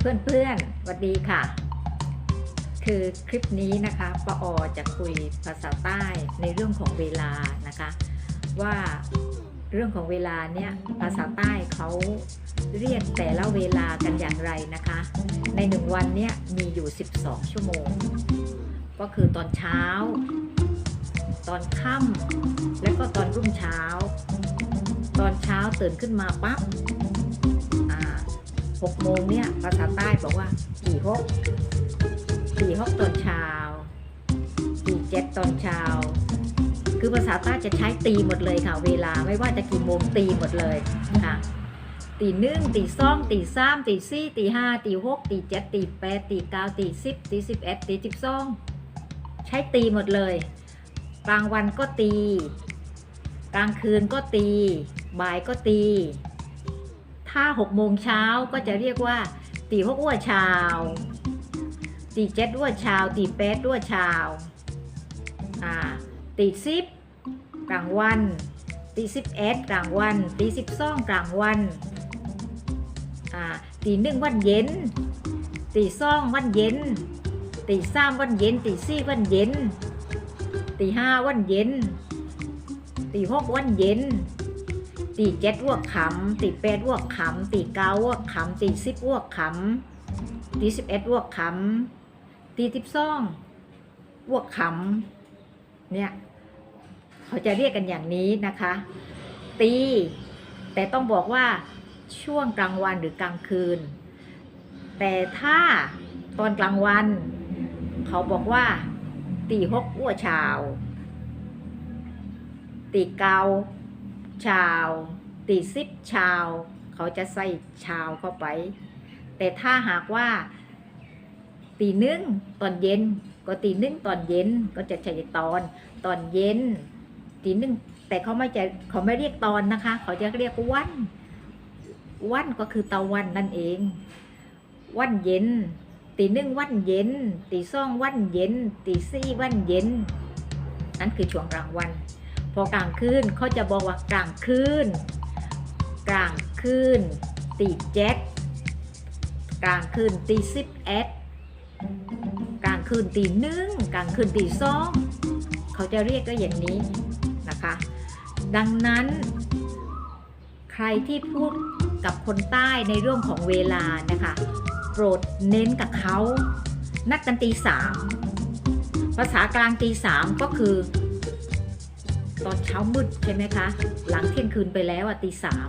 เพื่อนๆสวัสดีค่ะ คือคลิปนี้นะคะปออจะคุยภาษาใต้ในเรื่องของเวลานะคะ ว่าเรื่องของเวลาเนี่ยภาษาใต้เขาเรียกแต่ละเวลากันอย่างไรนะคะ ในหนึ่งวันเนี่ยมีอยู่ 12 ชั่วโมง ก็คือตอนเช้า ตอนค่ำและก็ตอนรุ่งเช้า ตอนเช้าตื่นขึ้นมาปั๊บ หกโมงเนี่ยภาษาใต้บอกว่ากี่ฮกกี่ฮกตอนเช้ากี่เจ็ดตอนเช้าคือภาษาใต้จะใช้ตีหมดเลยค่ะ เวลาไม่ว่าจะกี่โมงตีหมดเลยค่ะตีหนึ่งตีสองตีสามตีสี่ตีห้าตีหกตีเจ็ดตีแปดตีเก้าตีสิบตีสิบเอ็ดตีสิบสองใช้ตีหมดเลยกลางวันก็ตี กลางคืนก็ตี บ่ายก็ตี ถ้าหกโมงเช้าก็จะเรียกว่า ตีหกอ้วเช้าตีเจ็ดอ้วเช้าตีแปดอ้วเช้าอ่าตีสิบกลางวัน ตีสิบเอ็ดกลางวัน ตีสิบสองกลางวันอ่าตีหนึ่งวันเย็น ตีสองวันเย็น ตีสามวันเย็น ตีสี่วันเย็น ตีห้าวันเย็น ตีหกวันเย็น ตีเจ็ดวกขำตีแปดวกขำตีเก้าวกขำตีสิบวกขำตีสิบเอ็ดวกขำตีสิบสองวกขำเนี่ยเขาจะเรียกกันอย่างนี้นะคะ ตี แต่ต้องบอกว่าช่วงกลางวันหรือกลางคืน แต่ถ้าตอนกลางวัน เขาบอกว่า ตีหกอ้วเช้าตีเกา ชาวตีซิปชาว เขาจะใส่ชาวเข้าไป แต่ถ้าหากว่าตีนึ่งตอนเย็น ก็ตีนึ่งตอนเย็นก็จะใช้ตอนตอนเย็น ตีนึ่งแต่เขาไม่จะเขาไม่เรียกตอนนะคะ เขาจะเรียกวันวันก็คือตะวันนั่นเอง วันเย็น ตีหนึ่งวันเย็น ตีสองวันเย็น ตีสี่วันเย็น นั่นคือช่วงกลางวัน พอกลางคืนเขาจะบอกว่ากลางคืนกลางคืนตีเจ็ดกลางคืนตีสิบเอ็ดกลางคืนตีหนึ่งกลางคืนตีสองเขาจะเรียกก็อย่างนี้นะคะ ดังนั้น ใครที่พูดกับคนใต้ในเรื่องของเวลานะคะ โปรดเน้นกับเขานัดกันตีสามภาษากลางตีสามก็คือ ตอนเช้ามืดใช่ไหมคะ หลังเที่ยงคืนไปแล้วอะตีสาม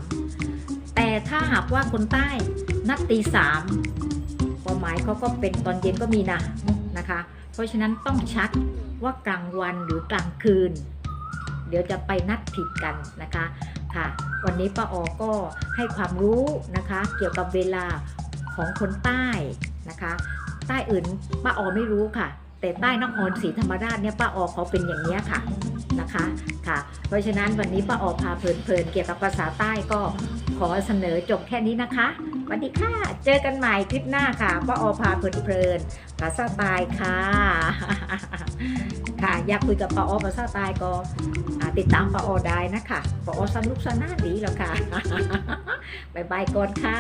แต่ถ้าหากว่าคนใต้นัดตีสามความหมายเขาก็เป็นตอนเย็นก็มีนะนะคะ เพราะฉะนั้นต้องชัดว่ากลางวันหรือกลางคืน เดี๋ยวจะไปนัดผิดกันนะคะค่ะ วันนี้ป้าออก็ให้ความรู้นะคะ เกี่ยวกับเวลาของคนใต้นะคะ ใต้อื่นป้าออไม่รู้ค่ะ แต่ใต้นครศรีธรรมราชเนี่ยป้าออเขาเป็นอย่างนี้ค่ะ นะคะค่ะ เพราะฉะนั้นวันนี้ป้าออกพาเพลินๆเกี่ยวกับภาษาใต้ก็ขอเสนอจบแค่นี้นะคะสวัสดีค่ะ เจอกันใหม่คลิปหน้าค่ะป้าออพาเพลินๆภาษาใต้ค่ะ ค่ะอยากคุยกับป้าออภาษาใต้ก็ติดตามป้าออได้นะคะป้าออสนุกสนานดีแล้วค่ะบายบายก่อนค่ะ